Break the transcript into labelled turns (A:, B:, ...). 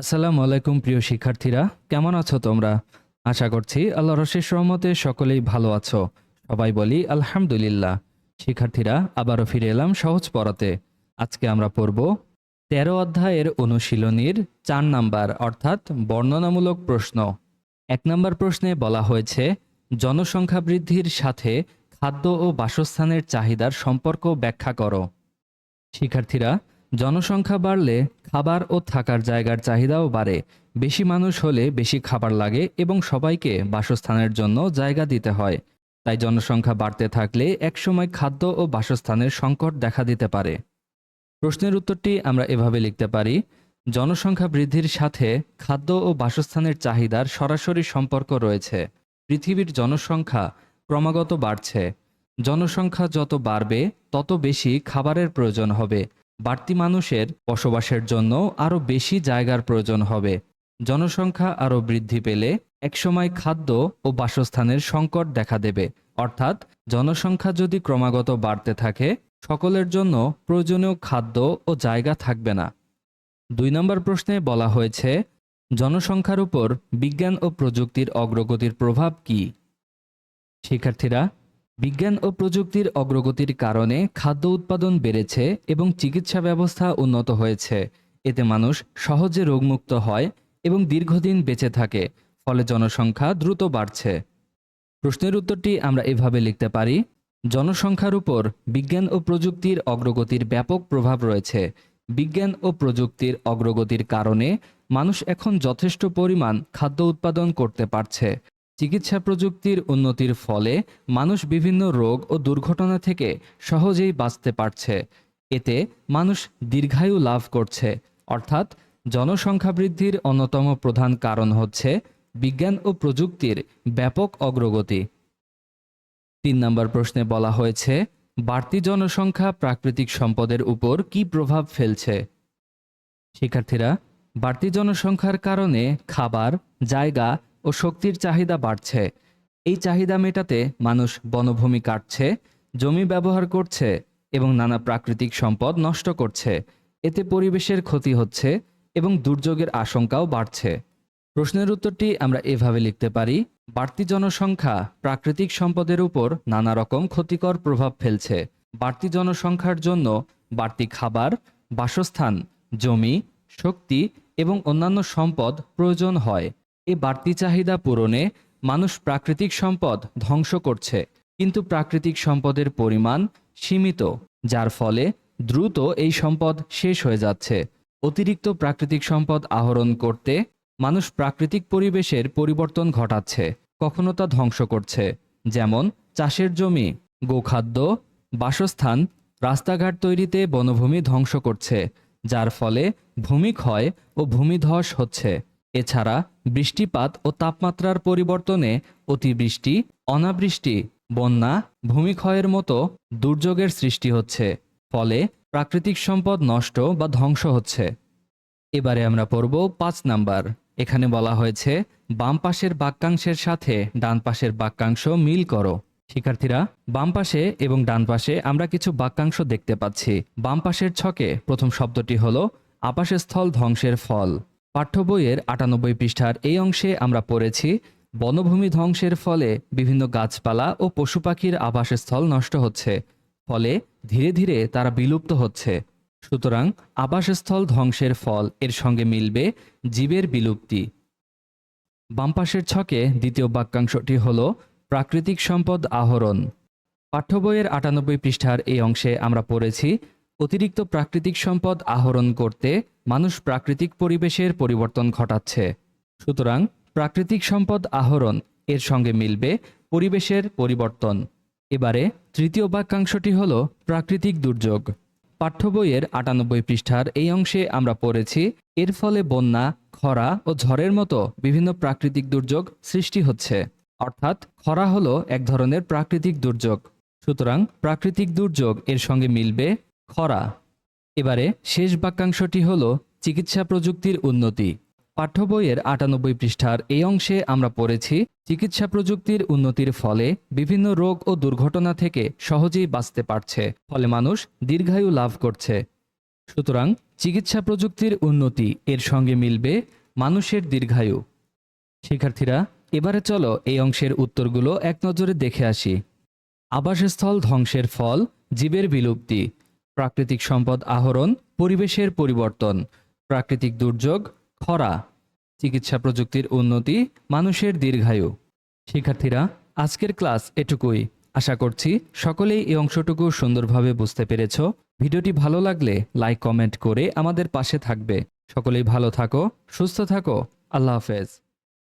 A: আসসালামু আলাইকুম প্রিয় শিক্ষার্থীরা, কেমন আছো তোমরা? আশা করছি আল্লাহ রশেষ রহমতে সকলেই ভালো আছো। সবাই বলি আলহামদুলিল্লাহ। শিক্ষার্থীরা, আবারও ফিরে এলাম সহজ পড়াতে। আজকে আমরা পড়ব তেরো অধ্যায়ের অনুশীলনীর চার নাম্বার, অর্থাৎ বর্ণনামূলক প্রশ্ন। এক নম্বর প্রশ্নে বলা হয়েছে, জনসংখ্যা বৃদ্ধির সাথে খাদ্য ও বাসস্থানের চাহিদার সম্পর্ক ব্যাখ্যা করো। শিক্ষার্থীরা জনসংখ্যা বাড়লে খাবার ও থাকার জায়গার চাহিদাও বাড়ে। বেশি মানুষ হলে বেশি খাবার লাগে এবং সবাইকে বাসস্থানের জন্য জায়গা দিতে হয়। তাই জনসংখ্যা বাড়তে থাকলে একসময় খাদ্য ও বাসস্থানের সংকট দেখা দিতে পারে। প্রশ্নের উত্তরটি আমরা এভাবে লিখতে পারি, জনসংখ্যা বৃদ্ধির সাথে খাদ্য ও বাসস্থানের চাহিদার সরাসরি সম্পর্ক রয়েছে। পৃথিবীর জনসংখ্যা ক্রমাগত বাড়ছে। জনসংখ্যা যত বাড়বে, তত বেশি খাবারের প্রয়োজন হবে। বাড়তি মানুষের বসবাসের জন্য আরও বেশি জায়গার প্রয়োজন হবে। জনসংখ্যা আরও বৃদ্ধি পেলে একসময় খাদ্য ও বাসস্থানের সংকট দেখা দেবে। অর্থাৎ জনসংখ্যা যদি ক্রমাগত বাড়তে থাকে, সকলের জন্য প্রয়োজনীয় খাদ্য ও জায়গা থাকবে না। দুই নম্বর প্রশ্নে বলা হয়েছে, জনসংখ্যার উপর বিজ্ঞান ও প্রযুক্তির অগ্রগতির প্রভাব কী? শিক্ষার্থীরা বিজ্ঞান ও প্রযুক্তির অগ্রগতির কারণে খাদ্য উৎপাদন বেড়েছে এবং চিকিৎসা ব্যবস্থা উন্নত হয়েছে। এতে মানুষ সহজে রোগমুক্ত হয় এবং দীর্ঘদিন বেঁচে থাকে, ফলে জনসংখ্যা দ্রুত বাড়ছে। প্রশ্নের উত্তরটি আমরা এভাবে লিখতে পারি, জনসংখ্যার উপর বিজ্ঞান ও প্রযুক্তির অগ্রগতির ব্যাপক প্রভাব রয়েছে। বিজ্ঞান ও প্রযুক্তির অগ্রগতির কারণে মানুষ এখন যথেষ্ট পরিমাণ খাদ্য উৎপাদন করতে পারছে। চিকিৎসা প্রযুক্তির উন্নতির ফলে মানুষ বিভিন্ন রোগ ও দুর্ঘটনা থেকে সহজেই বাঁচতে পারছে। এতে মানুষ দীর্ঘায়ু লাভ করছে। অর্থাৎ জনসংখ্যা বৃদ্ধির অন্যতম প্রধান কারণ হচ্ছে বিজ্ঞান ও প্রযুক্তির ব্যাপক অগ্রগতি। তিন নম্বর প্রশ্নে বলা হয়েছে, বাড়তি জনসংখ্যা প্রাকৃতিক সম্পদের উপর কী প্রভাব ফেলছে? শিক্ষার্থীরা, বাড়তি জনসংখ্যার কারণে খাবার, জায়গা ও শক্তির চাহিদা বাড়ছে। এই চাহিদা মেটাতে মানুষ বনভূমি কাটছে, জমি ব্যবহার করছে এবং নানা প্রাকৃতিক সম্পদ নষ্ট করছে। এতে পরিবেশের ক্ষতি হচ্ছে এবং দুর্যোগের আশঙ্কাও বাড়ছে। প্রশ্নের উত্তরটি আমরা এভাবে লিখতে পারি, বাড়তি জনসংখ্যা প্রাকৃতিক সম্পদের উপর নানা রকম ক্ষতিকর প্রভাব ফেলছে। বাড়তি জনসংখ্যার জন্য বাড়তি খাবার, বাসস্থান, জমি, শক্তি এবং অন্যান্য সম্পদ প্রয়োজন হয়। এই বাড়তি চাহিদা পূরণে মানুষ প্রাকৃতিক সম্পদ ধ্বংস করছে। কিন্তু প্রাকৃতিক সম্পদের পরিমাণ সীমিত, যার ফলে দ্রুত এই সম্পদ শেষ হয়ে যাচ্ছে। অতিরিক্ত প্রাকৃতিক সম্পদ আহরণ করতে মানুষ প্রাকৃতিক পরিবেশের পরিবর্তন ঘটাচ্ছে, কখনো তা ধ্বংস করছে। যেমন চাষের জমি, গোখাদ্য, বাসস্থান, রাস্তাঘাট তৈরিতে বনভূমি ধ্বংস করছে, যার ফলে ভূমিক্ষয় ও ভূমিধস হচ্ছে। এছাড়া বৃষ্টিপাত ও তাপমাত্রার পরিবর্তনে অতিবৃষ্টি, অনাবৃষ্টি, বন্যা, ভূমিক্ষয়ের মতো দুর্যোগের সৃষ্টি হচ্ছে, ফলে প্রাকৃতিক সম্পদ নষ্ট বা ধ্বংস হচ্ছে। এবারে আমরা পড়ব পাঁচ নাম্বার। এখানে বলা হয়েছে, বাম পাশের বাক্যাংশের সাথে ডান পাশের বাক্যাংশ মিল করো। শিক্ষার্থীরা, বাম পাশে এবং ডান পাশে আমরা কিছু বাক্যাংশ দেখতে পাচ্ছি। বাম পাশের ছকে প্রথম শব্দটি হলো, আবাসস্থল ধ্বংসের ফল। পাঠ্য বইয়ের আটানব্বই পৃষ্ঠার এই অংশে আমরা পড়েছি, বনভূমি ধ্বংসের ফলে বিভিন্ন গাছপালা ও পশু পাখির আবাসস্থল নষ্ট হচ্ছে, ফলে ধীরে ধীরে তারা বিলুপ্ত হচ্ছে। সুতরাং আবাসস্থল ধ্বংসের ফল এর সঙ্গে মিলবে জীবের বিলুপ্তি। বামপাশের ছকে দ্বিতীয় বাক্যাংশটি হল প্রাকৃতিক সম্পদ আহরণ। পাঠ্য বইয়ের আটানব্বই পৃষ্ঠার এই অংশে আমরা পড়েছি অতিরিক্ত প্রাকৃতিক সম্পদ আহরণ করতে মানুষ প্রাকৃতিক পরিবেশের পরিবর্তন ঘটাচ্ছে। সুতরাং প্রাকৃতিক সম্পদ আহরণ এর সঙ্গে মিলবে পরিবেশের পরিবর্তন। এবারে তৃতীয় বাক্যাংশটি হল প্রাকৃতিক দুর্যোগ। পাঠ্য বইয়ের আটানব্বই পৃষ্ঠার এই অংশে আমরা পড়েছি, এর ফলে বন্যা, খরা ও ঝড়ের মতো বিভিন্ন প্রাকৃতিক দুর্যোগ সৃষ্টি হচ্ছে। অর্থাৎ খরা হলো এক ধরনের প্রাকৃতিক দুর্যোগ। সুতরাং প্রাকৃতিক দুর্যোগ এর সঙ্গে মিলবে খরা। এবারে শেষ বাক্যাংশটি হল চিকিৎসা প্রযুক্তির উন্নতি। পাঠ্য বইয়ের আটানব্বই পৃষ্ঠার এই অংশে আমরা পড়েছি, চিকিৎসা প্রযুক্তির উন্নতির ফলে বিভিন্ন রোগ ও দুর্ঘটনা থেকে সহজেই বাঁচতে পারছে, ফলে মানুষ দীর্ঘায়ু লাভ করছে। সুতরাং চিকিৎসা প্রযুক্তির উন্নতি এর সঙ্গে মিলবে মানুষের দীর্ঘায়ু। শিক্ষার্থীরা, এবারে চলো এই অংশের উত্তরগুলো এক নজরে দেখে আসি। আবাসস্থল ধ্বংসের ফল, জীবের বিলুপ্তি। প্রাকৃতিক সম্পদ আহরণ, পরিবেশের পরিবর্তন, প্রাকৃতিক দুর্যোগ, খরা, চিকিৎসা প্রযুক্তির উন্নতি, মানুষের দীর্ঘায়ু। শিক্ষার্থীরা, আজকের ক্লাস এটুকুই। আশা করছি সকলেই এই অংশটুকু সুন্দরভাবে বুঝতে পেরেছ। ভিডিওটি ভালো লাগলে লাইক, কমেন্ট করে আমাদের পাশে থাকবে। সকলেই ভালো থাকো, সুস্থ থাকো। আল্লাহ হাফেজ।